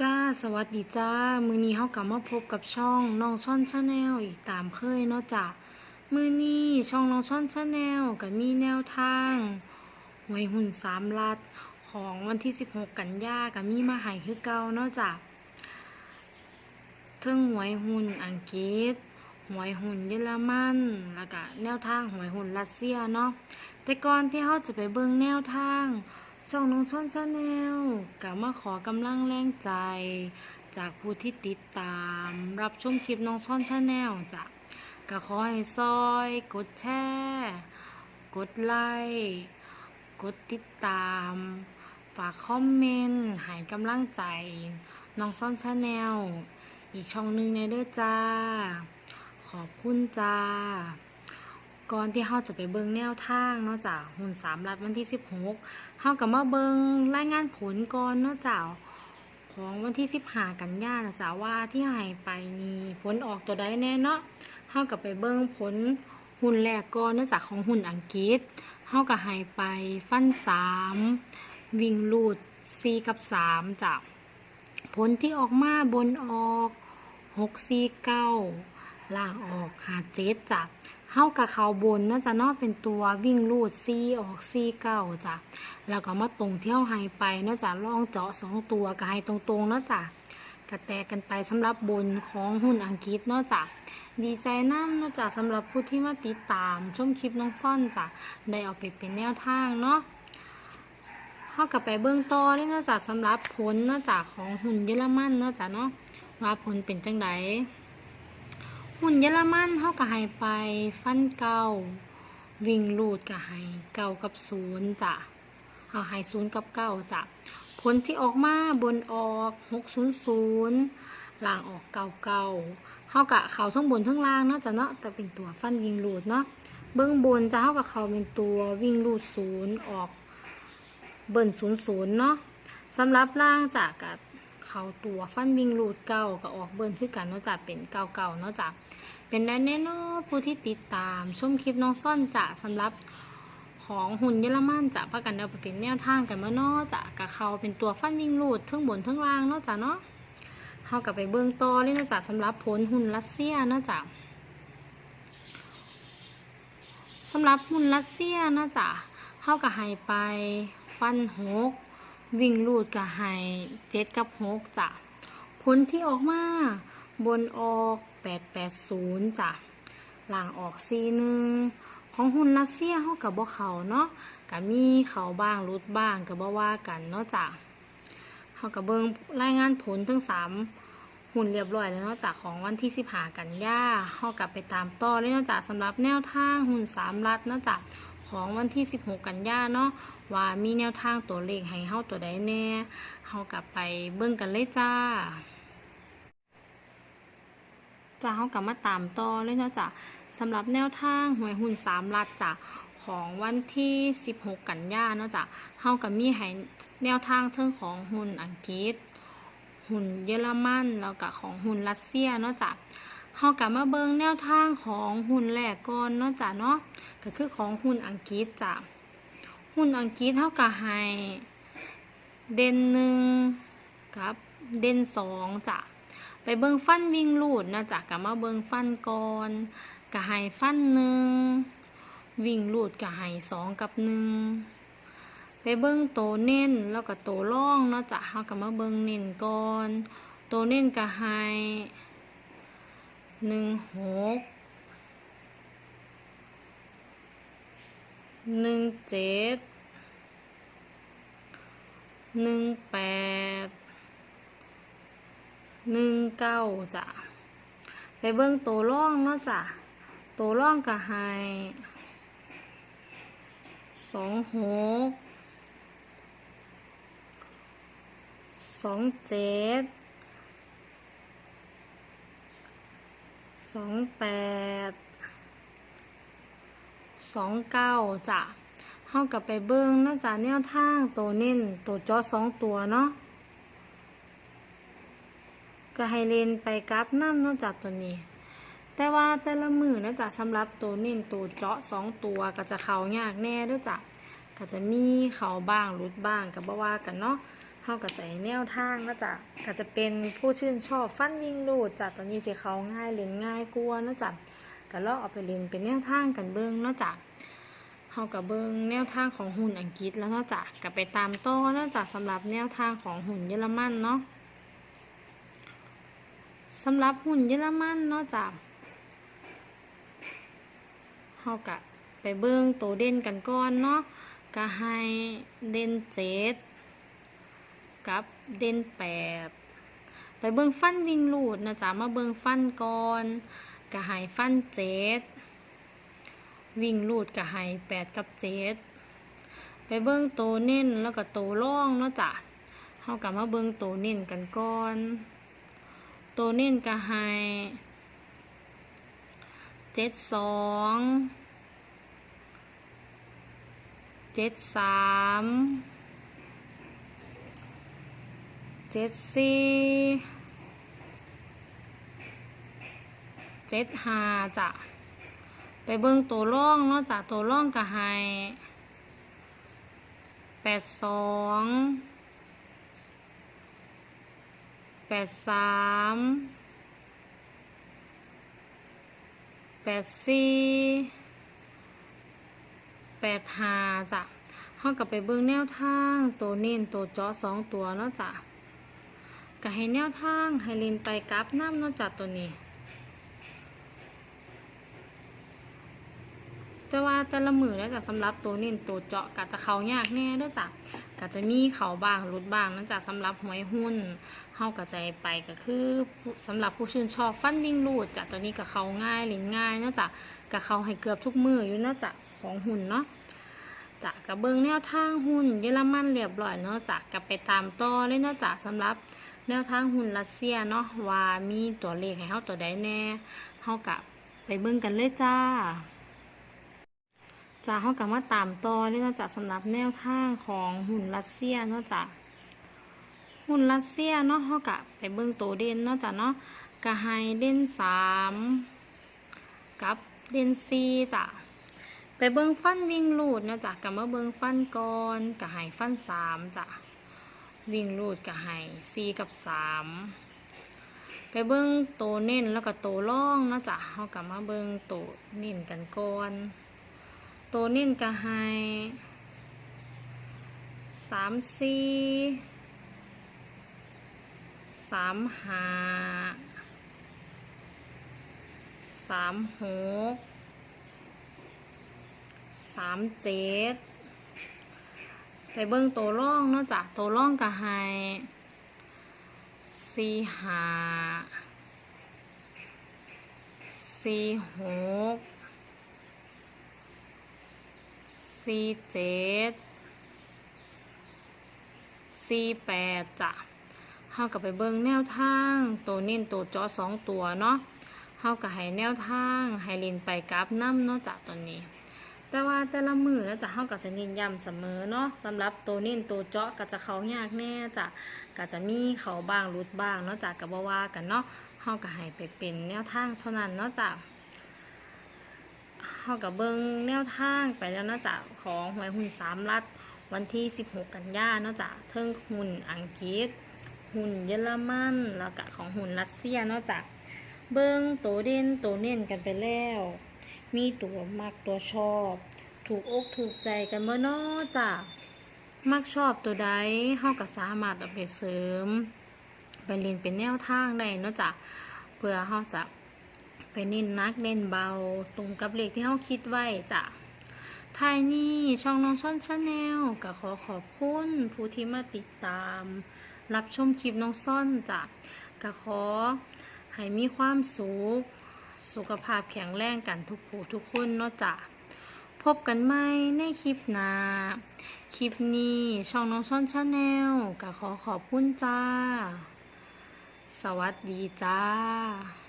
จ้า สวัสดีจ้า มือนี้เฮากลับมาพบกับช่องน้องช่อนชาแนลอีกตามเคยเนาะจ้ะมื้อนี้ช่องน้องช่อนชาแนลก็มีแนวทางหวยหุ่นสามลัดของวันที่ 16 กันยาก็มีมาให้คือเก่าเนาะจ้ะเทิงหวยหุ่นอังกฤษหวยหุ่นเยอรมันแล้วก็แนวทางหวยหุ่นรัสเซียเนาะแต่ก่อนที่เฮาจะไปเบิ่งแนวทาง ช่องน้องช่อนชาแนลกลับมาขอกำลังแรงใจ จากผู้ที่ติดตาม รับชมคลิปน้องช่อนชาแนลจ้ะก็ขอให้ซอย กดแชร์กดไลค์กดติดตาม ฝากคอมเมนต์ให้กำลังใจ น้องซ่อนชาแนลอีกช่องหนึ่งในเด้อจ้า ขอบคุณจ้า ก่อนที่เฮาจะไปเบิ่งแนวทางเนาะจ้ะหุ่นสามรัดวันที่สิบหกเฮากับมาเบิ่งรายงานผลก่อนเนาะจ้ะของวันที่สิบห้ากันยานะจ้ะว่าที่หายไปนี่ผลออกตัวใดแน่เนาะเฮากับไปเบิ่งผลหุ่นแรกก่อนเนาะจ้ะของหุ่นอังกฤษเฮากับหายไปฟันสามวิ่งลูดสี่กับสามจ้ะผลที่ออกมาบนออกหกสี่เก้าล่างออกหาเจ็ดจ้ะ เฮากับเขาบนเนาจะนอกเป็นตัววิ่งลูดซีออกซีเก้าจ้ะแล้วก็มาตรงเที่ยวไฮไปเนาจะล่องเจาะสองตัวกับไฮตรงๆเนาะจ้ะกระแตกกันไปสำหรับบนของหุ้นอังกฤษเนาะจ้ะดีใจน้ำเนาะจ้ะสำหรับผู้ที่มาติดตามชมคลิปน้องซ่อนจ้ะได้เอาไปเป็นแนวทางเนาะเฮากับไปเบื้องต่อเลยเนาะจ้ะสำหรับผลเนาะจ้ะของหุ่นเยอรมันเนาะจ้ะเนาะว่าผลเป็นจังได หุ่นเยอรมันเขาก็ให้ไป ฟันเก่าวิ่งลูดก็ให้เก่ากับศูนย์จ้ะเอาให้ศูนย์กับเก้าจ้ะ ผลที่ออกมาบนออกหกศูนย์ศูนย์ล่างออกเก่าเก่าเขากะเขาทั้งบนทั้งล่างเนาะจ้ะเนาะแต่เป็นตัวฟันวิ่งลูดเนาะเบื้องบนจะเขากับเขาเป็นตัววิ่งลูดศูนย์ออกเบิ่นศูนย์ศูนย์เนาะสำหรับล่างจากกัดเขาตัวฟันวิ่งลูดเก่าก็ออกเบิ่นคือกันเนาะจ้ะเป็นเก่าเก่าเนาะจ้ะ เป็นได้แน่นอนผู้ที่ติดตามชมคลิปน้องซ่อนจะสำหรับของหุ่นเยอรมันจะพักกันเดาไปเป็นแนวทางกันมาเนาะจะกับเขาเป็นตัวฟันวิ่งลูดทั้งบนทั้งล่างเนาะจ้ะเนาะเขากับไปเบื้องต่อเลยนาะจ้ะสำหรับผลหุ่นรัสเซียเนาะจ้ะสำหรับหุ่นรัสเซียเนาะจ้ะเขากับให้ไปฟันหกวิ่งลูดกับให้เจ็ดกับหกจ้ะผลที่ออกมาบนออก 880จ้ะหลังออก41ของหุ่นรัสเซียเฮากับบ่เขาเนาะก็มีเขาบ้างรุดบ้างก็บ่ว่ากันเนาะจ้ะเฮากับเบิงรายงานผลทั้ง3หุ่นเรียบร้อยแล้วเนาะจ้ะของวันที่15กันยาเฮากับไปตามต่อเลยเนาะจ้ะสำหรับแนวทางหุ่น3รัดเนาะจ้ะของวันที่ 16 กันยาเนาะว่ามีแนวทางตัวเลขให้เฮาตัวใดแน่เฮากลับไปเบิ่งกันเลยจ้า จ้าเขากลับมาตามต่อเลยเนาะจ้ะสำหรับแนวทางหวยหุ่นสามลัดจ้ะของวันที่ 16 กันยาเนาะจ้ะเฮากับมีให้แนวทางเทิงของหุ่นอังกฤษ หุ่นเยอรมันแล้วก็ของหุ่นรัสเซียเนาะจ้ะเฮากลับมาเบิ่งแนวทางของหุ่นแรกก่อนเนาะจ้ะเนาะก็คือของหุ่นอังกฤษจ้ะหุ่นอังกฤษเฮาก็ให้เด่นหนึ่งกับเด่นสองจ้ะ ไปเบิ่งฟันวิ่งลูดนะจ๊ะกับมาเบิ่งฟันก่อนกะให้ฟันหนึ่งวิ่งลูดกะให้สองกับหนึ่งไปเบิ่งโตเน้นแล้วก็โตร่องเนาะจ๊ะเฮากับมาเบิ่งเน้นก่อนโตเน้นกะให้หนึ่งหกหนึ่งเจ็ดหนึ่งแปด หนึ่งเก้าจ้ะไปเบิ่งตัวร่องเนาะจ้ะตัวร่องก็ให้สองหกสองเจ็ดสองแปดสองเก้าจ้ะเฮากับไปเบิ่งเนาะจ้ะแนวทางตัวเน้นตัวจอสองตัวเนาะ ก็ให้เล่นไปกราฟน้ำนอกจากตัวนี้ แต่ว่าแต่ละมือนอกจากสำหรับตัวเน้นตัวเจาะสองตัวก็จะเขายากแน่ด้วยจ้ะก็จะมีเขาบ้างรุดบ้างกับบ่ว่ากันเนาะเฮาก็ใส่แนวทางนะจ้ะก็จะเป็นผู้ชื่นชอบฟันวิ่งลูดจ้ะตอนนี้สิเขาง่ายเล่นง่ายกลัวนะจ้ะก็ลองเอาไปเล่นเป็นแนวทางกันเบิ่งเนาะจ้ะเฮาก็เบิงแนวทางของหุ่นอังกฤษแล้วนาะจ้ะก็ไปตามต่อนาะจ้ะสำหรับแนวทางของหุ่นเยอรมันเนาะ สำหรับหุ่นเยอรมันเนาะจ้ะเฮาก็ไปเบิ่งตัวเด่นกันก่อนเนาะก็ให้เด่นเจ็ดกับเด่นแปดไปเบิ่งฟันวิ่งลูดนะจ๊ะมาเบิ่งฟันก่อนกะหายฟันเจ็ดวิ่งลูดกะหายแปดกับเจ็ดไปเบิ่งโตเน้นแล้วก็โตร่องเนาะจ้ะเฮากะมาเบิ่งโตเน้นกันก่อน โตเน้นกะหายเจ็ดสองเจ็ดสามเจ็ดสี่เจ็ดห้าจ้ะไปเบิ่งตัวร่องเนาะจ้ะตัวร่องก็ให้แปดสอง แปดสามแปดสี่แปดห้าจ้ะเฮากับไปเบิ่งแนวทาง ตัวเน้นตัวจาะสองตัวเนาะจ้ะก็ให้แนวทาง ให้ลินไปกราฟน้ำเนาะจ้ะตัวนี้ แต่ว่าแต่ละมือแล้วจ้ะสำหรับตัวเน้นตัวเจาะก็จะเขายากแน่เด้อจ้ะ ก็จะมีเขาบ้างหลุดบ้างเนาะจ้ะสำหรับหวยหุ้นเฮาก็จะไปก็คือสำหรับผู้ชื่นชอบฟันวิ่งรูดจ้ะตัวนี้ก็เขาง่ายเล่นง่ายเนาะจ้ะก็เขาให้เกือบทุกมืออยู่เนาะจ้ะของหุ้นเนาะจะกับเบิงแนวทางหุ้นเยอรมันเรียบร้อยเนาะจะกับไปตามต่อเลยเนาะจะสำหรับแนวทางหุ้นรัสเซียเนาะว่ามีตัวเลขให้เฮาตัวใดแน่เฮากับไปเบิ่งกันเลยจ้า จ้าเฮากลับมาตามต่อเลยเนาะจ้ะสำหรับแนวทางของหุ้นรัสเซียเนาะจ้ะหุ้นรัสเซียเนาะเฮากับไปเบิ่งตัวเด่นเนาะจ้ะเนาะก็ให้เด่นสามกับเด่นสี่จ้ะไปเบิ้งฟันวิ่งลูดเนะจ๊ะกับมาเบิ้งฟันก่อนกับหายฟันสามจ้ะวิ่งลูดกับหายสี่กับสามไปเบิ้งโตเน้นแล้วก็โตล่องเนะจ๊ะเฮากับมาเบิ้งโตเน้นกันก่อน โตเน้นกับหายสามสี่สามห้าสามหกสามเจ็ดไปเบิ่งตัวร่องเนาะจ้ะตัวร่องก็ให้สี่ห้าสี่หก สี่เจ็ดสี่แปดจ้ะเฮากับไปเบิ่งแนวทาง ตัวเน้นตัวจาะสองตัวเนาะเฮากับให้แนวทางให้ลินไปกราฟน้ำเนาะจ้ะตัวนี้ แต่ว่าแต่ละมือแล้วจะเข้ากับจะเน้นย้ำเสมอเนาะสำหรับตัวเน้นตัวเจาะก็จะเขายากแน่จ้ะก็จะมีเขาบ้างรุดบ้างเนาะจ้ะกับว่ากันเนาะเข้ากับให้ไปเป็นแนวทางเท่านั้นเนาะจ้ะ เข้ากับเบิงแนวทางไปแล้วนาะจ้ะของหวยหุ่นสามรัดวันที่ 16 กันยานาะจ้ะเทิงหุ่นอังกฤษ หุ่นเยอรมันแล้วก็ของหุ่นรัสเซียนาะจ้ะเบิ้งตัวเด่นตัวเน้นกันไปแล้ว มีตัวมักตัวชอบ ถูกอกถูกใจกันเมื่อนาะจ้ะมักชอบตัวใดเฮาก็สามารถเอาไปเสริม ไปเรียนเป็นแนวทางได้นาะจ้ะเพื่อเฮาจะ ไปเน้นนักเน้นเบาตรงกับเลขที่เฮาคิดไว้จ้ะท้ายนี้ช่องน้องช่อนชาแนลก็ขอขอบคุณผู้ที่มาติดตาม รับชมคลิปน้องซ่อนจ้ะก็ขอให้มีความสุขสุขภาพแข็งแรงกันทุกผู้ทุกคนเนาะจ้ะพบกันใหม่ในคลิปหน้าคลิปนี้ช่องน้องช่อนชาแนลก็ขอขอบคุณจ้า สวัสดีจ้า